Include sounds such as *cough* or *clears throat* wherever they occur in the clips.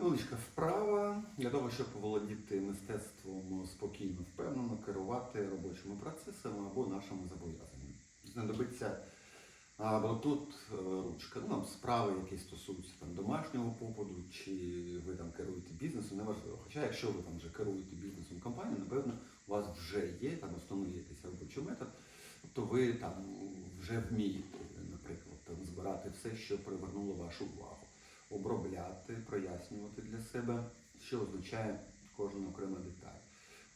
Невеличка вправа для того, щоб володіти мистецтвом спокійно, впевнено керувати робочими процесами або нашими зобов'язаннями. Знадобиться або тут е, ручка, ну справи, які стосуються там домашнього побуту, чи ви там керуєте бізнесом, неважливо. Хоча якщо ви там вже керуєте бізнесом компанії, напевно, у вас вже є там основний якийсь робочий метод, тобто ви там вже вмієте, наприклад, там збирати все, що привернуло вашу увагу обробляти, прояснювати для себе, що означає кожна окрема деталь,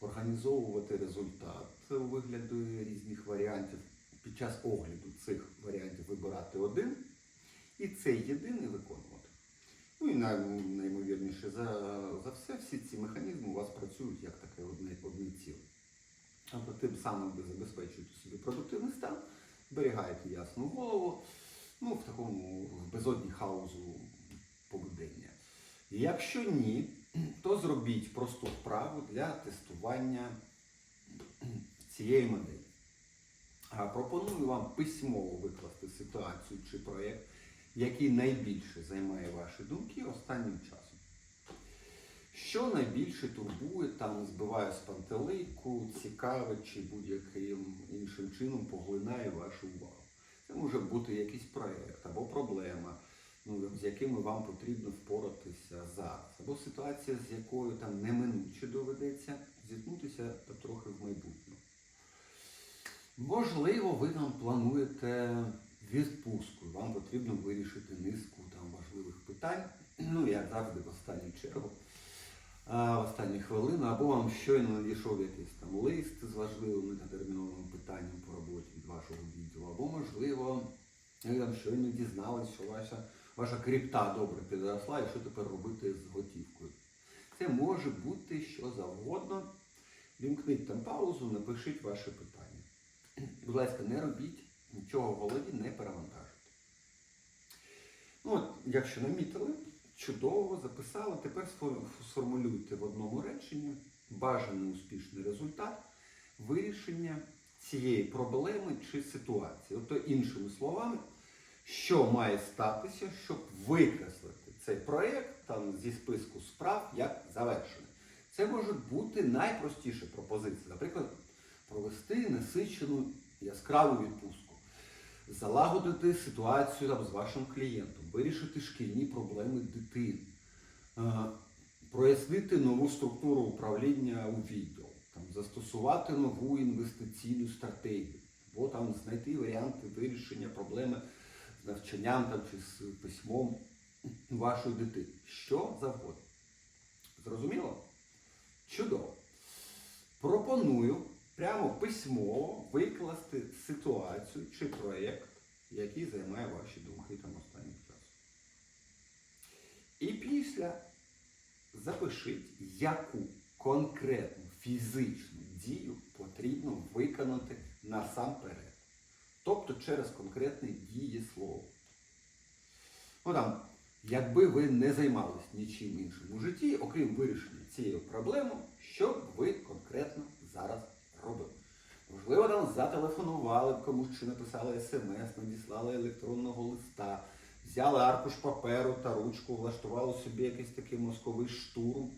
організовувати результат у вигляді різних варіантів. Під час огляду цих варіантів вибирати один і цей єдиний виконувати. Ну і наймовірніше за, за все, всі ці механізми у вас працюють як таке одне, одне ціле. Тобто тим самим ви забезпечуєте собі продуктивний стан, зберігаєте ясну голову, ну, в такому безодні хаузу побудення. Якщо ні, то зробіть просту вправу для тестування цієї моделі. Пропоную вам письмово викласти ситуацію чи проєкт, який найбільше займає ваші думки останнім часом. Що найбільше турбує, там збиває з пантелику, цікавить чи будь-яким іншим чином поглинає вашу увагу. Це може бути якийсь проєкт або проблема, якими вам потрібно впоратися зараз, або ситуація, з якою там неминуче доведеться зіткнутися та трохи в майбутньому. Можливо, ви там плануєте відпустку, вам потрібно вирішити низку там важливих питань, *clears throat* ну як завжди в останню чергу, в останні хвилини, або вам щойно надійшов якийсь там лист з важливим та терміновим питанням по роботі від вашого відділу, або можливо, ви там щойно дізнались, що ваша, ваша крипта добре підросла і що тепер робити з готівкою. Це може бути що завгодно. Вімкніть там паузу, напишіть ваше питання. Будь ласка, не робіть нічого в голові, не перевантажуйте. Ну, от, якщо намітили, чудово записали, тепер сформулюйте в одному реченні бажаний успішний результат вирішення цієї проблеми чи ситуації. Тобто, іншими словами, що має статися, щоб викреслити цей проєкт там, зі списку справ як завершений. Це можуть бути найпростіші пропозиції. Наприклад, провести насичену яскраву відпустку, залагодити ситуацію там, з вашим клієнтом, вирішити шкільні проблеми дитини, е, прояснити нову структуру управління у відділ, там, застосувати нову інвестиційну стратегію, або там знайти варіанти вирішення проблеми навчанням там, чи з письмом вашої дитини. Що завгодно. Зрозуміло? Чудово. Пропоную прямо письмово викласти ситуацію чи проєкт, який займає ваші думки там останнім часом. І після запишіть, яку конкретну фізичну дію потрібно виконати насамперед. Тобто через конкретне дієслово. Ну там, якби ви не займалися нічим іншим у житті, окрім вирішення цієї проблеми, що б ви конкретно зараз робили? Можливо, там зателефонували б комусь чи написали смс, надіслали електронного листа, взяли аркуш паперу та ручку, влаштували собі якийсь такий мозковий штурм,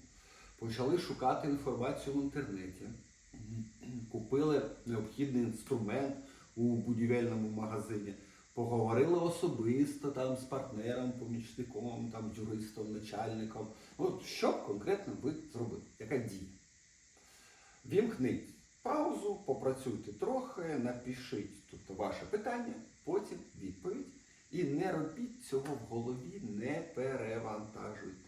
почали шукати інформацію в інтернеті, купили необхідний інструмент у будівельному магазині, поговорили особисто там з партнером, помічником, там, юристом, начальником. От що конкретно ви зробили? Яка дія? Вімкніть паузу, попрацюйте трохи, напишіть тут ваше питання, потім відповідь. І не робіть цього в голові, не перевантажуйте.